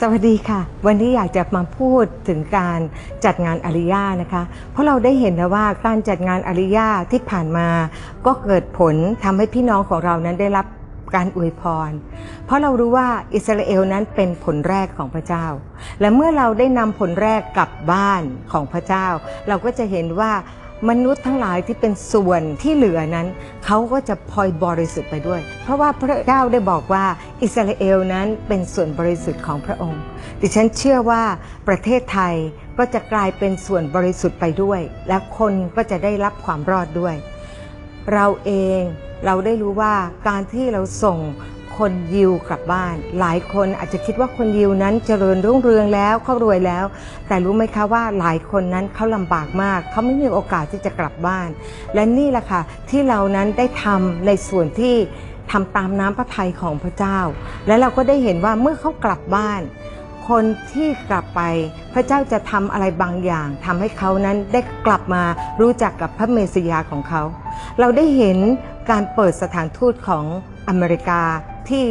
สวัสดีค่ะ วันนี้อยากจะมาพูดถึงการจัดงานอาริยานะคะ เพราะเราได้เห็นนะว่าการจัดงานอาริยาที่ผ่านมา ก็เกิดผลทำให้พี่น้องของเรานั้นได้รับการอวยพร เพราะเรารู้ว่าอิสราเอลนั้นเป็นผลแรกของพระเจ้า และเมื่อเราได้นำผลแรกกลับบ้านของพระเจ้า เราก็จะเห็นว่า มนุษย์ทั้งหลายที่เป็นส่วนที่เหลือนั้น เขาก็จะพลอยบริสุทธิ์ไปด้วย เพราะว่าพระเจ้าได้บอกว่าอิสราเอลนั้นเป็นส่วนบริสุทธิ์ของพระองค์ ดิฉันเชื่อว่าประเทศไทยก็จะกลายเป็นส่วนบริสุทธิ์ไปด้วย และคนก็จะได้รับความรอดด้วย เราเองเราได้รู้ว่าการที่เราส่ง คนยิวกลับบ้าน หลายคนอาจจะคิดว่าคนยิวนั้นเจริญรุ่งเรืองแล้วเขารวยแล้ว แต่รู้ไหมคะว่าหลายคนนั้นเขาลำบากมากเขาไม่มีโอกาสที่จะกลับบ้าน และนี่แหละค่ะที่เรานั้นได้ทำในส่วนที่ทำตามน้ำพระทัยของพระเจ้า และเราก็ได้เห็นว่าเมื่อเขากลับบ้านคนที่กลับไปพระเจ้าจะทำอะไรบางอย่าง ทำให้เขานั้นได้กลับมารู้จักกับพระเมสสิยาของเขา เราได้เห็นการเปิดสถานทูตของ อเมริกาที่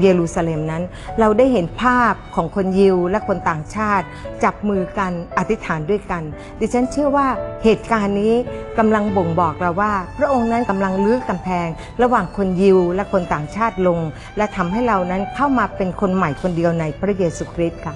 เยรูซาเล็มนั้น เราได้เห็นภาพของคนยิวและคนต่างชาติ จับมือกันอธิษฐานด้วยกัน ดิฉันเชื่อว่าเหตุการณ์นี้กำลังบ่งบอกเราว่า พระองค์นั้นกำลังลื้อกำแพง ระหว่างคนยิวและคนต่างชาติลง และทำให้เรานั้นเข้ามาเป็นคนใหม่คนเดียวในพระเยซูคริสต์ค่ะ